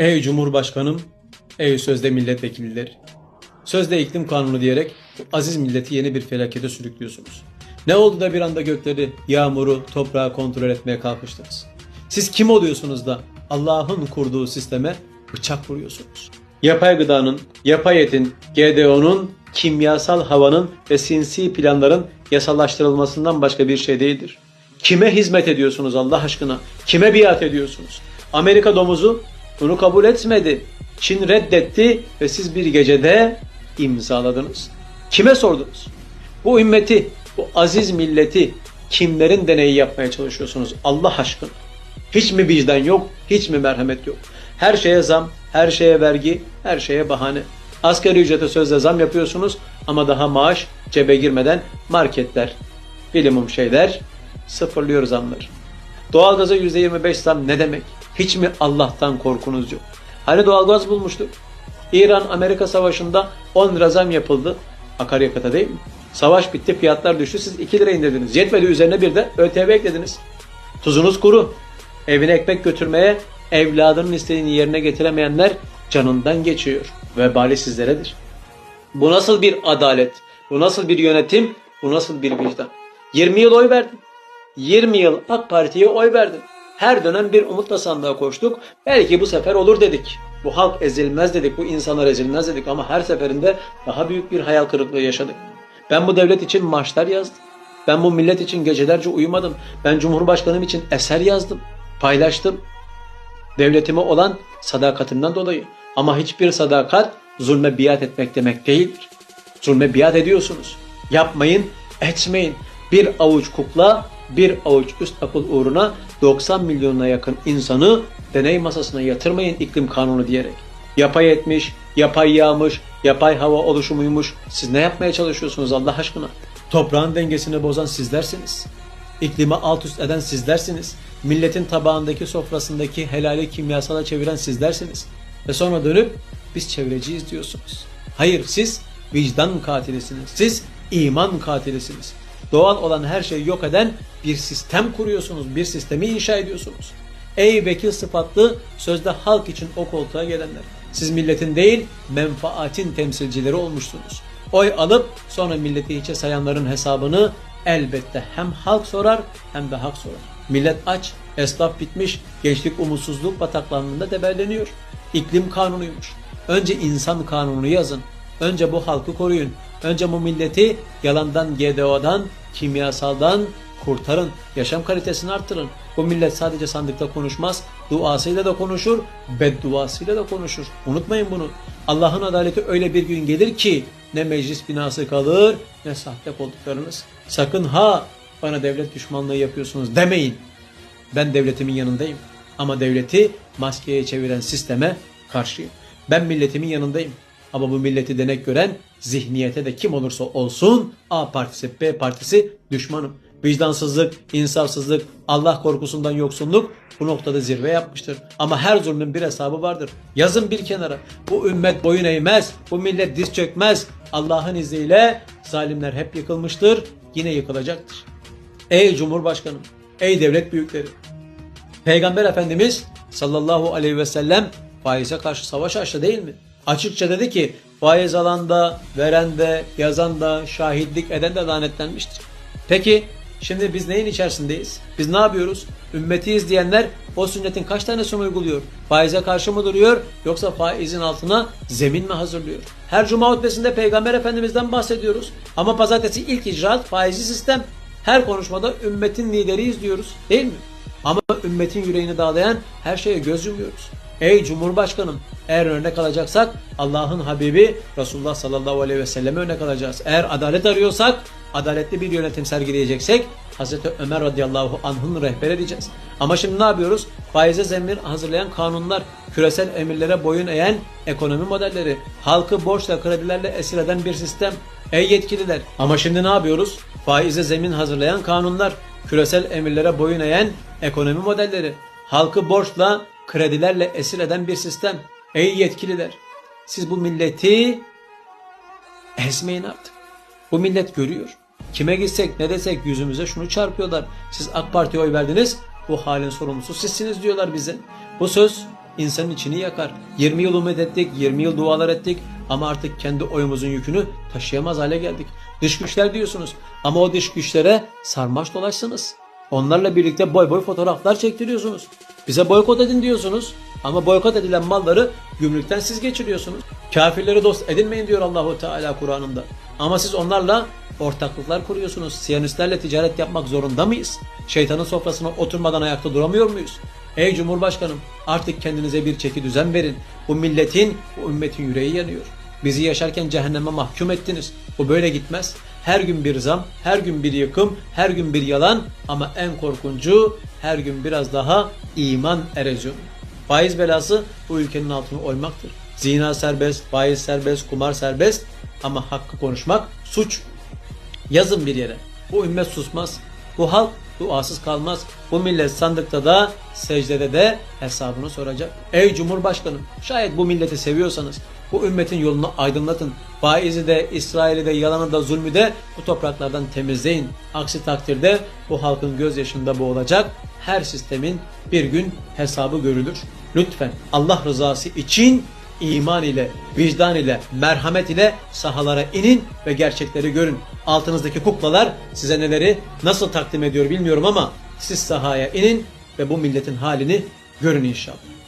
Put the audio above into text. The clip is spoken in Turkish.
Ey Cumhurbaşkanım, ey sözde milletvekilleri. Sözde iklim kanunu diyerek aziz milleti yeni bir felakete sürüklüyorsunuz. Ne oldu da bir anda gökleri, yağmuru, toprağı kontrol etmeye kalkıştınız? Siz kim oluyorsunuz da Allah'ın kurduğu sisteme bıçak vuruyorsunuz? Yapay gıdanın, yapay etin, GDO'nun, kimyasal havanın ve sinsi planların yasallaştırılmasından başka bir şey değildir. Kime hizmet ediyorsunuz Allah aşkına? Kime biat ediyorsunuz? Amerika domuzu bunu kabul etmedi. Çin reddetti ve siz bir gecede imzaladınız. Kime sordunuz? Bu ümmeti, bu aziz milleti kimlerin deneyi yapmaya çalışıyorsunuz Allah aşkına? Hiç mi vicdan yok, hiç mi merhamet yok? Her şeye zam, her şeye vergi, her şeye bahane. Asgari ücrete sözle zam yapıyorsunuz ama daha maaş cebe girmeden marketler, bilimum şeyler sıfırlıyor zamları. Doğalgaza %25 zam ne demek? Hiç mi Allah'tan korkunuz yok? Hani doğalgaz bulmuştuk? İran-Amerika savaşında 10 lira zam yapıldı. Akaryakıta değil mi? Savaş bitti fiyatlar düştü siz 2 lira indirdiniz. Yetmedi üzerine bir de ÖTV eklediniz. Tuzunuz kuru. Evine ekmek götürmeye evladının isteğini yerine getiremeyenler canından geçiyor. Vebali sizleredir. Bu nasıl bir adalet? Bu nasıl bir yönetim? Bu nasıl bir vicdan? 20 yıl oy verdim. 20 yıl AK Parti'ye oy verdim. Her dönem bir umutla sandığa koştuk. Belki bu sefer olur dedik. Bu halk ezilmez dedik, bu insanlar ezilmez dedik ama her seferinde daha büyük bir hayal kırıklığı yaşadık. Ben bu devlet için marşlar yazdım. Ben bu millet için gecelerce uyumadım. Ben Cumhurbaşkanım için eser yazdım, paylaştım. Devletime olan sadakatimden dolayı. Ama hiçbir sadakat zulme biat etmek demek değildir. Zulme biat ediyorsunuz. Yapmayın, etmeyin. Bir avuç kukla, bir avuç üst akıl uğruna 90 milyonuna yakın insanı deney masasına yatırmayın iklim kanunu diyerek. Yapay etmiş, yapay yağmış, yapay hava oluşumuymuş. Siz ne yapmaya çalışıyorsunuz Allah aşkına? Toprağın dengesini bozan sizlersiniz. İklimi alt üst eden sizlersiniz. Milletin tabağındaki sofrasındaki helali kimyasala çeviren sizlersiniz. Ve sonra dönüp biz çevreciyiz diyorsunuz. Hayır siz vicdan katilisiniz. Siz iman katilisiniz. Doğal olan her şeyi yok eden bir sistem kuruyorsunuz. Bir sistemi inşa ediyorsunuz. Ey vekil sıfatlı sözde halk için o koltuğa gelenler. Siz milletin değil menfaatin temsilcileri olmuşsunuz. Oy alıp sonra milleti hiçe sayanların hesabını elbette hem halk sorar hem de hak sorar. Millet aç, esnaf bitmiş, gençlik umutsuzluk bataklanlığında debelleniyor. İklim kanunuymuş. Önce insan kanunu yazın. Önce bu halkı koruyun. Önce bu milleti yalandan, GDO'dan, kimyasaldan kurtarın. Yaşam kalitesini arttırın. Bu millet sadece sandıkta konuşmaz, duasıyla da konuşur, bedduasıyla da konuşur. Unutmayın bunu. Allah'ın adaleti öyle bir gün gelir ki ne meclis binası kalır ne sahte koltuklarınız. Sakın ha bana devlet düşmanlığı yapıyorsunuz demeyin. Ben devletimin yanındayım. Ama devleti maskeye çeviren sisteme karşıyım. Ben milletimin yanındayım. Ama bu milleti denek gören zihniyete de kim olursa olsun A partisi B partisi düşmanım. Vicdansızlık, insafsızlık, Allah korkusundan yoksunluk bu noktada zirve yapmıştır. Ama her zulmün bir hesabı vardır. Yazın bir kenara. Bu ümmet boyun eğmez. Bu millet diz çökmez. Allah'ın izniyle zalimler hep yıkılmıştır. Yine yıkılacaktır. Ey Cumhurbaşkanım, ey devlet büyükleri. Peygamber Efendimiz sallallahu aleyhi ve sellem faize karşı savaş açtı değil mi? Açıkça dedi ki faiz alan da, veren de, yazan da, şahitlik eden de lanetlenmiştir. Peki şimdi biz neyin içerisindeyiz? Biz ne yapıyoruz? Ümmeti izleyenler o sünnetin kaç tanesini uyguluyor? Faize karşı mı duruyor yoksa faizin altına zemin mi hazırlıyor? Her cuma hutbesinde Peygamber Efendimiz'den bahsediyoruz. Ama pazartesi ilk icraat faizi sistem. Her konuşmada ümmetin lideriyiz diyoruz değil mi? Ama ümmetin yüreğini dağlayan her şeye göz yumuyoruz. Ey Cumhurbaşkanım eğer örnek alacaksak Allah'ın Habibi Resulullah sallallahu aleyhi ve selleme örnek alacağız. Eğer adalet arıyorsak adaletli bir yönetim sergileyeceksek Hazreti Ömer radıyallahu anh'ın rehber edeceğiz. Ama şimdi ne yapıyoruz? Faize zemin hazırlayan kanunlar, küresel emirlere boyun eğen ekonomi modelleri, halkı borçla kredilerle esir eden bir sistem. Ey yetkililer! Ama şimdi ne yapıyoruz? Faize zemin hazırlayan kanunlar, küresel emirlere boyun eğen ekonomi modelleri, halkı borçla kredilerle esir eden bir sistem. Ey yetkililer! Siz bu milleti ezmeyin artık. Bu millet görüyor. Kime gitsek ne desek yüzümüze şunu çarpıyorlar. Siz AK Parti'ye oy verdiniz. Bu halin sorumlusu sizsiniz diyorlar bize. Bu söz insanın içini yakar. 20 yıl umut ettik, 20 yıl dualar ettik ama artık kendi oyumuzun yükünü taşıyamaz hale geldik. Dış güçler diyorsunuz ama o dış güçlere sarmaş dolaşsınız. Onlarla birlikte boy boy fotoğraflar çektiriyorsunuz. Bize boykot edin diyorsunuz. Ama boykot edilen malları gümrükten siz geçiriyorsunuz. Kafirleri dost edinmeyin diyor Allahu Teala Kur'an'ında. Ama siz onlarla ortaklıklar kuruyorsunuz. Siyanistlerle ticaret yapmak zorunda mıyız? Şeytanın sofrasına oturmadan ayakta duramıyor muyuz? Ey Cumhurbaşkanım artık kendinize bir çeki düzen verin. Bu milletin, bu ümmetin yüreği yanıyor. Bizi yaşarken cehenneme mahkum ettiniz. Bu böyle gitmez. Her gün bir zam, her gün bir yıkım, her gün bir yalan ama en korkuncu her gün biraz daha iman erozyonu. Faiz belası bu ülkenin altını oymaktır. Zina serbest, faiz serbest, kumar serbest ama hakkı konuşmak suç. Yazın bir yere. Bu ümmet susmaz. Bu halk duasız kalmaz. Bu millet sandıkta da secdede de hesabını soracak. Ey Cumhurbaşkanım şayet bu milleti seviyorsanız bu ümmetin yolunu aydınlatın. Faizi de, İsrail'i de, yalanı da, zulmü de bu topraklardan temizleyin. Aksi takdirde bu halkın gözyaşında boğulacak her sistemin bir gün hesabı görülür. Lütfen Allah rızası için iman ile, vicdan ile, merhamet ile sahalara inin ve gerçekleri görün. Altınızdaki kuklalar size neleri nasıl takdim ediyor bilmiyorum ama siz sahaya inin ve bu milletin halini görün inşallah.